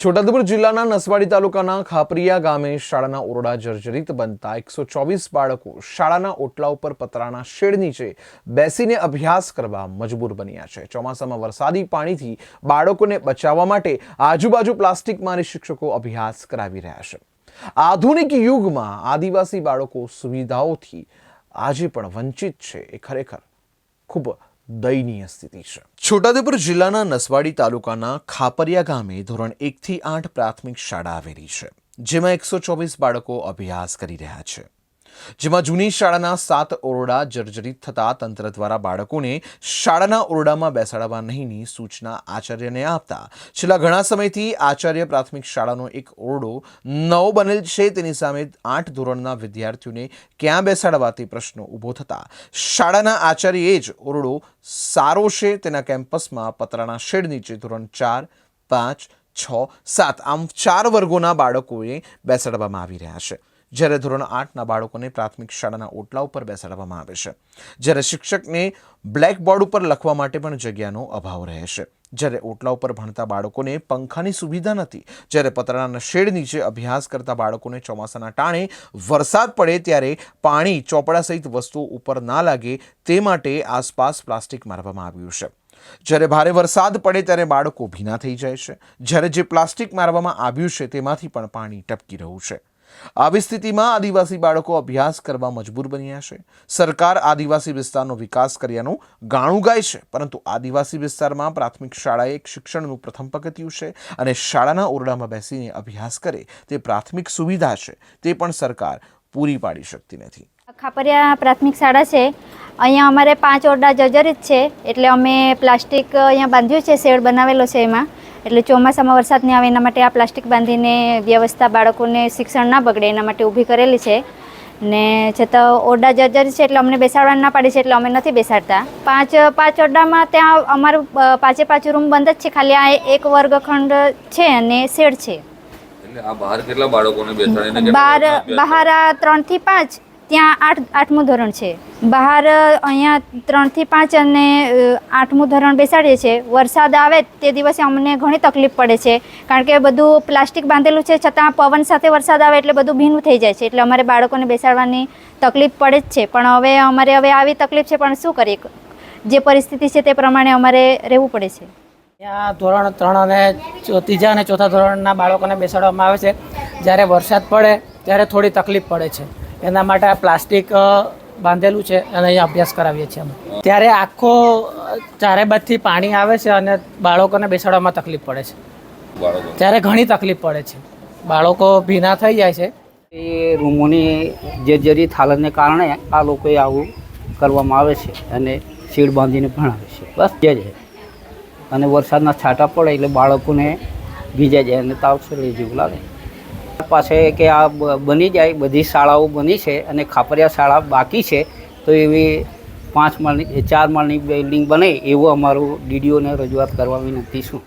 છોટાઉદેપુર જિલ્લાના નસવાડી તાલુકાના ખાપરિયા ગામે શાળાના ઓરડા જર્જરિત બનતા એકસો ચોવીસ બાળકો શાળાના ઓટલા ઉપર પતરાના શેડ નીચે બેસીને અભ્યાસ કરવા મજબૂર બન્યા છે. ચોમાસામાં વરસાદી પાણીથી બાળકોને બચાવવા માટે આજુબાજુ પ્લાસ્ટિક મારી શિક્ષકો અભ્યાસ કરાવી રહ્યા છે. આધુનિક યુગમાં આદિવાસી બાળકો સુવિધાઓથી આજે પણ વંચિત છે. એ ખરેખર ખૂબ દયનીય સ્થિતિ છે. છોટાઉદેપુર જિલ્લાના નસવાડી તાલુકાના ખાપરિયા ગામે ધોરણ એકથી આઠ પ્રાથમિક શાળા આવેલી છે, જેમાં એકસો ચોવીસ બાળકો અભ્યાસ કરી રહ્યા છે. જેમાં જૂની શાળાના સાત ઓરડા જર્જરિત થતા તંત્ર દ્વારા બાળકોને શાળાના ઓરડામાં બેસાડવા નહીંની સૂચના આચાર્યને આપતા. છેલ્લા ઘણા સમયથી આચાર્ય પ્રાથમિક શાળાનો એક ઓરડો નવો બનેલ છે. તેની સામે આઠ ધોરણના વિદ્યાર્થીઓને ક્યાં બેસાડવા તે પ્રશ્નો ઊભો થતા. શાળાના આચાર્યએ જ ઓરડો સારો છે. તેના કેમ્પસમાં પતરાના શેડ નીચે ધોરણ ચાર, પાંચ, છ, સાત આમ ચાર વર્ગોના બાળકોએ બેસાડવામાં આવી રહ્યા છે. જ્યારે ધોરણ આઠના બાળકોને પ્રાથમિક શાળાના ઓટલા ઉપર બેસાડવામાં આવે છે. જ્યારે શિક્ષકને બ્લેકબોર્ડ ઉપર લખવા માટે પણ જગ્યાનો અભાવ રહે છે. જ્યારે ઓટલા ઉપર ભણતા બાળકોને પંખાની સુવિધા નથી. જ્યારે પતરાના શેડ નીચે અભ્યાસ કરતા બાળકોને ચોમાસાના ટાણે વરસાદ પડે ત્યારે પાણી ચોપડા સહિત વસ્તુઓ ઉપર ના લાગે તે માટે આસપાસ પ્લાસ્ટિક મારવામાં આવ્યું છે. જ્યારે ભારે વરસાદ પડે ત્યારે બાળકો ભીના થઈ જાય છે. જ્યારે જે પ્લાસ્ટિક મારવામાં આવ્યું છે તેમાંથી પણ પાણી ટપકી રહ્યું છે. આવી સ્થિતિમાં આદિવાસી બાળકો અભ્યાસ કરવા મજબૂર બન્યા છે. સરકાર આદિવાસી વિસ્તારનો વિકાસ કર્યાનું ગાણું ગાય છે, પરંતુ આદિવાસી વિસ્તારમાં પ્રાથમિક શાળાએ એક શિક્ષણનું પ્રથમ પગથિયું છે અને શાળાના ઓરડામાં બેસીને અભ્યાસ કરે તે પ્રાથમિક સુવિધા છે, તે પણ સરકાર પૂરી પાડી શકતી નથી. ખાપરિયા પ્રાથમિક શાળા છે. અહીંયા અમારે પાંચ ઓરડા જર્જરિત છે, એટલે અમે પ્લાસ્ટિક અહીંયા બાંધ્યું છે, શેડ બનાવેલો છે એમાં. એટલે ચોમાસામાં વરસાદ નહીં આવે એના માટે આ પ્લાસ્ટિક બાંધીને વ્યવસ્થા બાળકોને શિક્ષણ ના બગડે એના માટે ઊભી કરેલી છે. ને છતાં ઓરડા જર્જર છે એટલે અમને બેસાડવા ના પાડી છે એટલે અમે નથી બેસાડતા. પાંચ પાંચ ઓરડામાં ત્યાં અમારું પાંચે પાંચ રૂમ બંધ જ છે. ખાલી આ એક વર્ગખંડ છે અને શેડ છે. બહાર બહાર આ ત્રણથી પાંચ ત્યાં આઠ, આઠમું ધોરણ છે. બહાર અહીંયા ત્રણથી પાંચ અને આઠમું ધોરણ બેસાડીએ છીએ. વરસાદ આવે તે દિવસે અમને ઘણી તકલીફ પડે છે. કારણ કે બધું પ્લાસ્ટિક બાંધેલું છે, છતાં પવન સાથે વરસાદ આવે એટલે બધું ભીનું થઈ જાય છે. એટલે અમારે બાળકોને બેસાડવાની તકલીફ પડે જ છે. પણ હવે અમારે હવે આવી તકલીફ છે, પણ શું કરીએ? જે પરિસ્થિતિ છે તે પ્રમાણે અમારે રહેવું પડે છે. ત્યાં ધોરણ ત્રણ અને ત્રીજા અને ચોથા ધોરણના બાળકોને બેસાડવામાં આવે છે. જ્યારે વરસાદ પડે, ત્યારે થોડી તકલીફ પડે છે. એના માટે આ પ્લાસ્ટિક બાંધેલું છે અને અહીંયા અભ્યાસ કરાવીએ છીએ અમે. ત્યારે આખો ચારે બાજથી પાણી આવે છે અને બાળકોને બેસાડવામાં તકલીફ પડે છે. ત્યારે ઘણી તકલીફ પડે છે. બાળકો ભીના થઈ જાય છે. એ રૂમોની જર્જરિત હાલતને કારણે આ લોકોએ આવું કરવામાં આવે છે અને શીડ બાંધીને ભણાવે છે. બસ જે છે. અને વરસાદના છાંટા પડે એટલે બાળકોને ભીજાઈ જાય અને તાવ શરદી જેવું લાગે. પાસે કે આ બની જાય, બધી શાળાઓ બની છે અને ખાપરિયા શાળા બાકી છે, તો એવી પાંચ માળની, ચાર માળની બિલ્ડિંગ બને એવું અમારું ડીડીઓને રજૂઆત કરવા વિનંતી શું